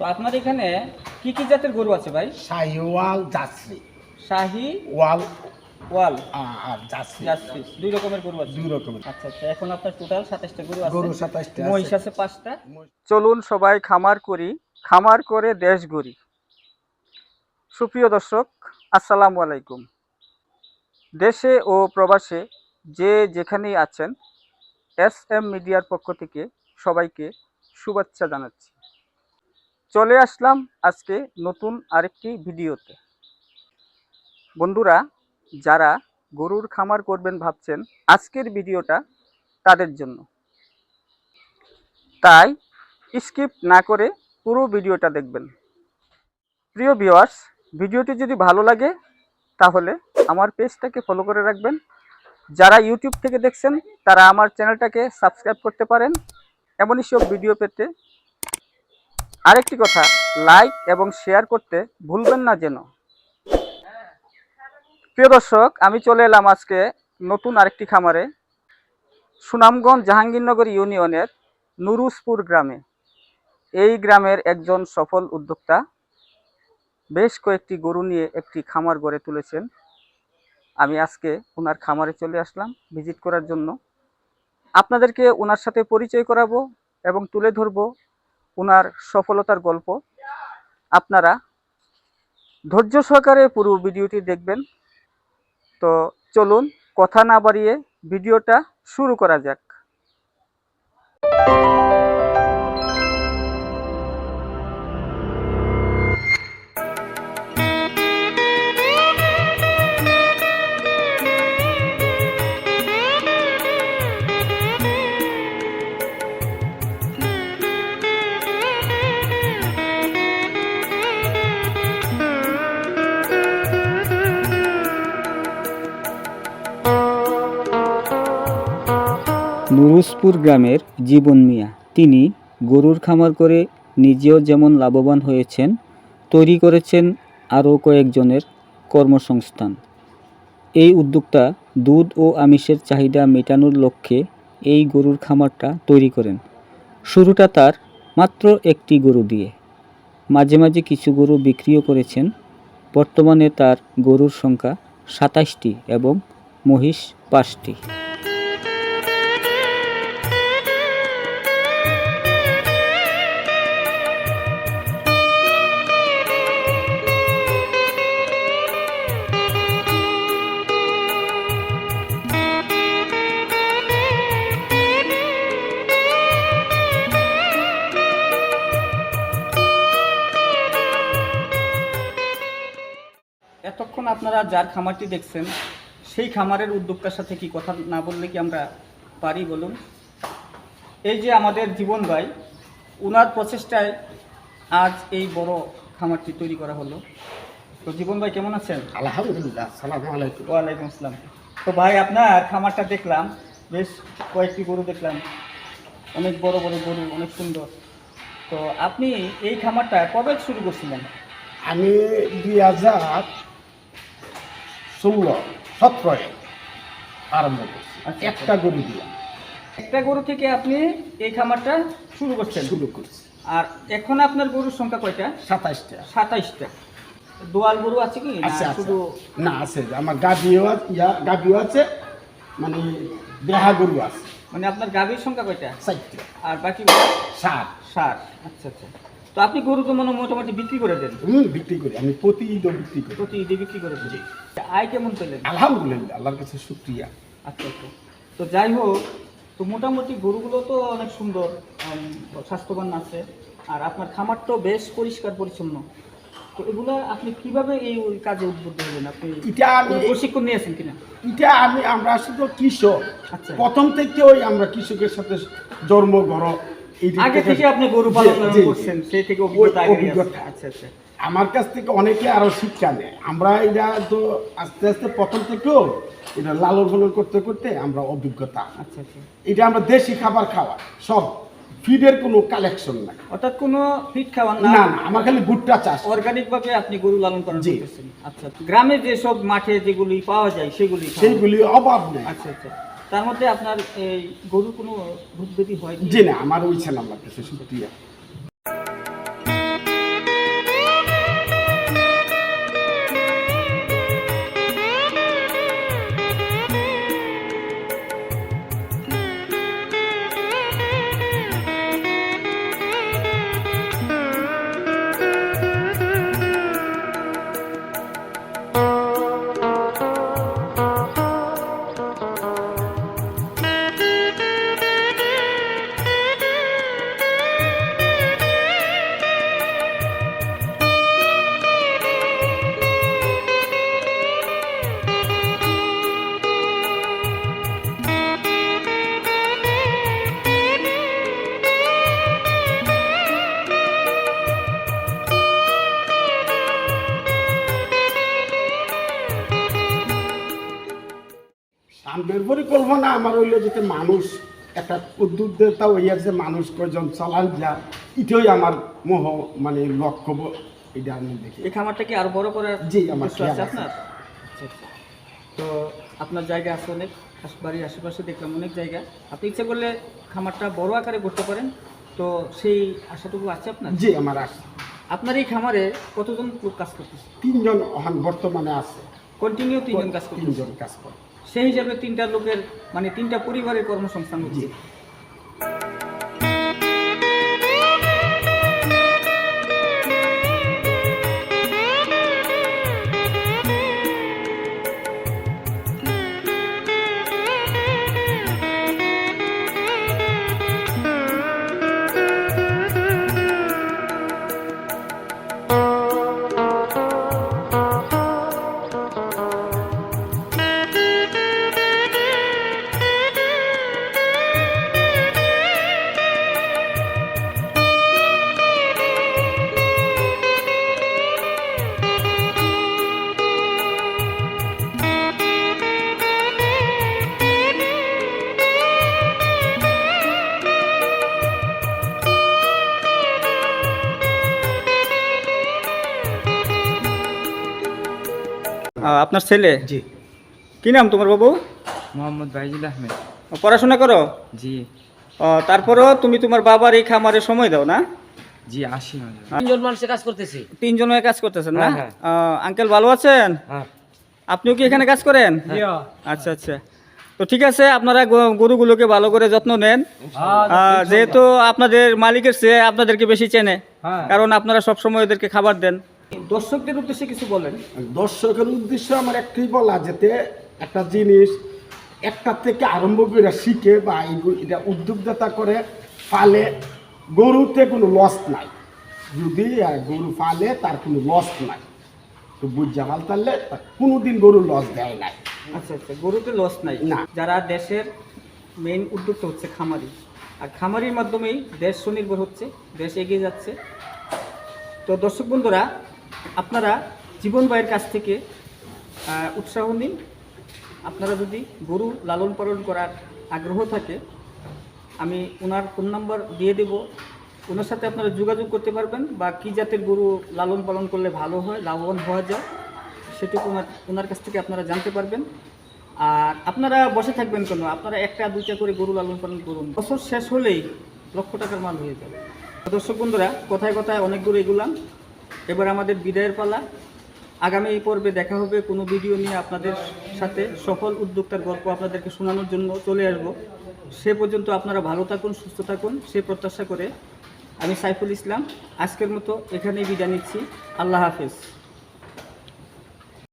তো আপনার এখানে কি কি জাতের গরু আছে ভাই? শাহিওয়াল জার্সি। শাহি ওয়াল। ওয়াল। আর জার্সি। জার্সি। দুই রকমের গরু আছে। দুই রকমের। আচ্ছা আচ্ছা এখন আপনার টোটাল সাতাশটা গরু আছে। গরু সাতাশটা মহিষ আছে। পাঁচটা। মহিষ- চলুন সবাই খামার করি খামার করে দেশ গড়ি। সুপ্রিয় দর্শক আসসালামু আলাইকুম। দেশে ও প্রবাসে যে যেখানেই আছেন এস এম মিডিয়ার পক্ষ থেকে সবাইকে শুভেচ্ছা জানাচ্ছি। চলে আসলাম আজকে নতুন আরেকটি ভিডিওতে। বন্ধুরা, যারা গরুর খামার করবেন ভাবছেন, আজকের ভিডিওটা তাদের জন্য। তাই স্কিপ না করে পুরো ভিডিওটা দেখবেন। প্রিয় ভিওয়ার্স ভিডিওটি যদি ভালো লাগে, তাহলে আমার পেজটাকে ফলো করে রাখবেন। যারা ইউটিউব থেকে দেখছেন, তারা আমার চ্যানেলটাকে সাবস্ক্রাইব করতে পারেন। এমনই সব ভিডিও পেতে আরেকটি কথা লাইক এবং শেয়ার করতে ভুলবেন না যেন। প্রিয় দর্শক, আমি চলে এলাম আজকে নতুন আরেকটি খামারে, সুনামগঞ্জ জাহাঙ্গীরনগর ইউনিয়নের নুরুসপুর গ্রামে। এই গ্রামের একজন সফল উদ্যোক্তা বেশ কয়েকটি গরু নিয়ে একটি খামার গড়ে তুলেছেন। আমি আজকে ওনার খামারে চলে আসলাম ভিজিট করার জন্য। আপনাদেরকে ওনার সাথে পরিচয় করাবো এবং তুলে ধরবো ওনার সফলতার গল্প আপনারা ধৈর্য সহকারে পুরো ভিডিওটি দেখবেন। তো চলুন, কথা না বাড়িয়ে ভিডিওটা শুরু করা যাক। নুরুসপুর গ্রামের জীবন মিয়া। তিনি গরুর খামার করে নিজেও যেমন লাভবান হয়েছেন, তৈরি করেছেন আরও কয়েকজনের কর্মসংস্থান। এই উদ্যোক্তা দুধ ও আমিষের চাহিদা মেটানোর লক্ষ্যে এই গরুর খামারটা তৈরি করেন। শুরুটা তার মাত্র একটি গরু দিয়ে। মাঝে মাঝে কিছু গরু বিক্রিও করেছেন। বর্তমানে তার গরুর সংখ্যা সাতাশটি এবং মহিষ পাঁচটি। আপনারা যার খামারটি দেখছেন সেই খামারের উদ্যোক্তার সাথে কি কথা না বললে কি আমরা পারি বলুন? এই যে আমাদের জীবন ভাই ওনার প্রচেষ্টায় আজ এই বড় খামারটি তৈরি করা হলো। তো জীবন ভাই কেমন আছেন? আলহামদুলিল্লাহ সালাম আলাইকুম। ওয়ালাইকুম আসসালাম। তো ভাই আপনার খামারটা দেখলাম বেশ কয়েকটি গরু দেখলাম। অনেক বড় বড় গরু অনেক সুন্দর। তো আপনি এই খামারটা কবে শুরু করছিলেন? আমি দুই হাজার ষোলো সতেরোয় আরম্ভ করছি। আচ্ছা। একটা গরু দিয়ে একটা গরু থেকে আপনি এই খামারটা শুরু করছেন? শুরু করছি। আর এখন আপনার গরুর সংখ্যা কয়টা? সাতাশটা সাতাইশটা। দোয়াল গরু আছে কি? না আছে শুধু না আছে। আমার গাভিও ইয়া গাভিও আছে মানে দেহা গরু আছে। মানে আপনার গাভীর সংখ্যা কয়টা? চারটে আর বাকি সাত সার আচ্ছা আচ্ছা। তো আপনি গরু তো মনে হয় মোটামুটি বিক্রি করে দেন। হুম বিক্রি করি। আমি প্রতি ঈদও বিক্রি করি। প্রতি ঈদে বিক্রি করে দেন। আয় কেমন পেলেন? আলহামদুলিল্লাহ আল্লাহর কাছে শুক্রিয়া। আচ্ছা আচ্ছা। তো যাই হোক তো মোটামুটি গরুগুলো তো অনেক সুন্দর স্বাস্থ্যবান আছে। আর আপনার খামারটাও বেশ পরিষ্কার পরিচ্ছন্ন। তো এগুলো আপনি কীভাবে এই কাজে উদ্বুদ্ধ হলেন? আপনি এটা আমি প্রশিক্ষণ নিয়েছেন কিনা? এটা আমি আমরা শুধু কৃষক। আচ্ছা। প্রথম থেকে ওই আমরা কৃষকের সাথে জন্ম গড় এই দিক আগে থেকে আপনি গরু পালন করছেন সেই থেকে অভিজ্ঞতা। আচ্ছা আচ্ছা আমার কাছ থেকে অনেকে আরও শিক্ষা নেয়। আমরা এটা তো আস্তে আস্তে প্রথম থেকেও এটা লালন পালন করতে করতে আমরা অভিজ্ঞতা। আচ্ছা আচ্ছা। এটা আমরা দেশি খাবার খাওয়া সব ফিডের কোনো কালেকশন নাই অর্থাৎ কোনো ফিট খাওয়ান না না আমার খালি ভুট্টা চাষ। অর্গানিক ভাবে আপনি গরু লালন পালন। করতেছেন। আচ্ছা গ্রামে যেসব মাঠে যেগুলি পাওয়া যায় সেগুলি। সেইগুলি অভাব নেই। আচ্ছা আচ্ছা। তার মধ্যে আপনার এই গরুর কোনো ভূতভেদি হয় জি না, আমার ওই ছিল আমার কাছে আমাদের পরিকল্পনা আমার হইল যাতে মানুষ একটা উদ্যোক্তা হইয়া যে মানুষ কয়জন চালান যা এটাই আমার মোহ মানে লক্ষ্য এটা আমি দেখি। এই খামারটা কি আরও বড় করার জি, আমার আছে আপনার? আচ্ছা, আচ্ছা। তো আপনার জায়গা আছে অনেক বাড়ির আশেপাশে দেখলাম অনেক জায়গা। আপনি ইচ্ছা করলে খামারটা বড় আকারে করতে পারেন। তো সেই আশাটুকু আছে আপনার? জি আমার আছে। আপনার এই খামারে কতজন লোক কাজ করতেছে? তিনজন বর্তমানে আছে। কন্টিনিউ তিনজন কাজ করতেছে? তিনজন কাজ করে। সেই হিসাবে তিনটা লোকের মানে তিনটা পরিবারের কর্মসংস্থান হচ্ছে। আপনার ছেলে? জি। কি নাম তোমার বাবু? মোহাম্মদ বাইজুল আহমেদ। পড়াশোনা করো? জি। ও, তারপরেও তুমি তোমার বাবার এই খামারে সময় দাও না? জি আসি তিনজন মানুষের কাজ করতেছি। তিনজনের কাজ করতেছেন না? হ্যাঁ, আঙ্কেল ভালো আছেন? হ্যাঁ। আপনিও কি এখানে কাজ করেন? আচ্ছা আচ্ছা। তো ঠিক আছে আপনারা গরুগুলোকে ভালো করে যত্ন নেন। যেহেতু আপনাদের মালিকের চেয়ে আপনাদেরকে বেশি চেনে। কারণ আপনারা সব সময় ওদেরকে খাবার দেন। দর্শকদের উদ্দেশ্যে কিছু বলেন। দর্শকের উদ্দেশ্যে আমার একটাই বলা যেতে একটা জিনিস একটা থেকে আরম্ভ করে শিখে বা এটা উদ্যোগদাতা করে পালে গরুতে কোনো লস নাই। যদি গরু পালে তার কোনো লস নাই। তো বুঝা ভালো তাহলে কোনোদিন গরু লস দেয় নাই। আচ্ছা আচ্ছা গরুতে লস নাই। না। যারা দেশের মেইন উদ্যোক্তা হচ্ছে খামারি। আর খামারির মাধ্যমেই দেশ স্বনির্ভর হচ্ছে দেশ এগিয়ে যাচ্ছে। তো দর্শক বন্ধুরা আপনারা জীবন ভাইয়ের কাছ থেকে উৎসাহ নিন। আপনারা যদি গরু লালন পালন করার আগ্রহ থাকে, আমি ওনার ফোন নাম্বার দিয়ে দেব। ওনার সাথে আপনারা যোগাযোগ করতে পারবেন বা কী জাতের গরু লালন পালন করলে ভালো হয়, লাভবান হওয়া যায়, সেটুকু ওনার ওনার কাছ থেকে আপনারা জানতে পারবেন। আর আপনারা বসে থাকবেন কেন? আপনারা একটা, দুইটা করে গরু লালন পালন করুন। বছর শেষ হলেই লক্ষ টাকার মাল হয়ে যাবে। দর্শক বন্ধুরা, কথায় কথায় অনেক এগুলাম। এবার আমাদের বিদায়ের পালা। আগামী এই পর্বে দেখা হবে কোনো ভিডিও নিয়ে আপনাদের সাথে। সফল উদ্যোক্তার গল্প আপনাদেরকে শোনানোর জন্য চলে আসব। সে পর্যন্ত আপনারা ভালো থাকুন, সুস্থ থাকুন, সে প্রত্যাশা করে। আমি সাইফুল ইসলাম, আজকের মতো এখানেই বিদায় নিচ্ছি। আল্লাহ হাফেজ।